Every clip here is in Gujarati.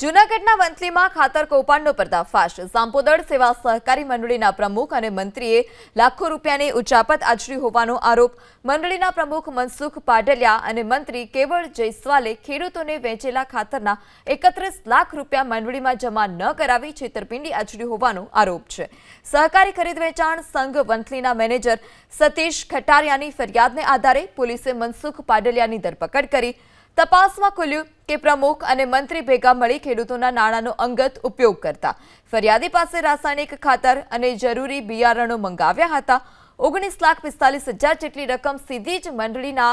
જૂનાગઢના વંથલીમાં ખાતર કૌભાંડનો પર્દાફાશ. સાંપોદળ સેવા સહકારી મંડળીના પ્રમુખ અને મંત્રીએ લાખો રૂપિયાની ઉચાપત આચરી હોવાનો આરોપ. મંડળીના પ્રમુખ મનસુખ પાડલિયા અને મંત્રી કેવળ જયસ્વાલે ખેડૂતોને વેચેલા ખાતરના એકત્રીસ લાખ રૂપિયા મંડળીમાં જમા ન કરાવી છેતરપિંડી આચરી હોવાનો આરોપ છે. સહકારી ખરીદ વેચાણ સંઘ વંથલીના મેનેજર સતીશ ખટારિયાની ફરિયાદને આધારે પોલીસે મનસુખ પાડલિયાની ધરપકડ કરી તપાસમાં ખુલ્યું કે પ્રમુખ અને મંત્રી ભેગા મળી ખેડૂતોના નાણાંનો અંગત ઉપયોગ કરતા. ફરિયાદી પાસે રાસાયણિક ખાતર અને જરૂરી બિયારણો મંગાવ્યા હતા. ઓગણીસ લાખ પિસ્તાલીસ હજાર જેટલી રકમ સીધી જ મંડળીના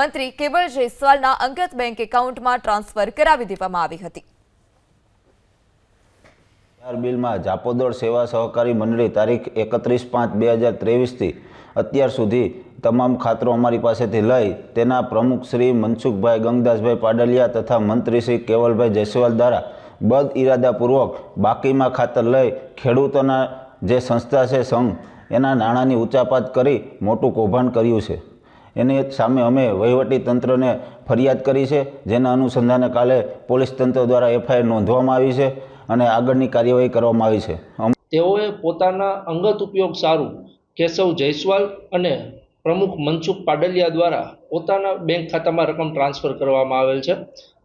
મંત્રી કેવળ જયસ્વાલના અંગત બેંક એકાઉન્ટમાં ટ્રાન્સફર કરાવી દેવામાં આવી હતી. બિલમાં જાપોદળ સેવા સહકારી મંડળી તારીખ એકત્રીસ પાંચ બે હજાર ત્રેવીસથી અત્યાર સુધી તમામ ખાતરો અમારી પાસેથી લઈ તેના પ્રમુખ શ્રી મનસુખભાઈ ગંગદાસભાઈ પાડલિયા તથા મંત્રી શ્રી કેવલભાઈ જયસ્વાલ દ્વારા બદ ઇરાદાપૂર્વક બાકીમાં ખાતર લઈ ખેડૂતોના જે સંસ્થા છે સંઘ, એના નાણાંની ઉંચાપાત કરી મોટું કૌભાંડ કર્યું છે. એની સામે અમે વહીવટી તંત્રને ફરિયાદ કરી છે, જેના અનુસંધાને કાલે પોલીસ તંત્ર દ્વારા એફઆઈઆર નોંધવામાં આવી છે અને આગળની કાર્યવાહી કરવામાં આવી છે. તેઓએ પોતાના અંગત ઉપયોગ સારું, કેશવ જયસ્વાલ અને પ્રમુખ મનસુખ પાડલિયા દ્વારા પોતાના બેંક ખાતામાં રકમ ટ્રાન્સફર કરવામાં આવેલ છે,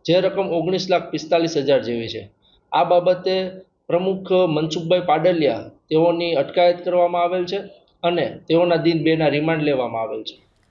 જે રકમ ઓગણીસ લાખ પિસ્તાલીસ હજાર જેવી છે. આ બાબતે પ્રમુખ મનસુખભાઈ પાડલિયા તેઓની અટકાયત કરવામાં આવેલ છે અને તેઓના દિન બેના રિમાન્ડ લેવામાં આવેલ છે.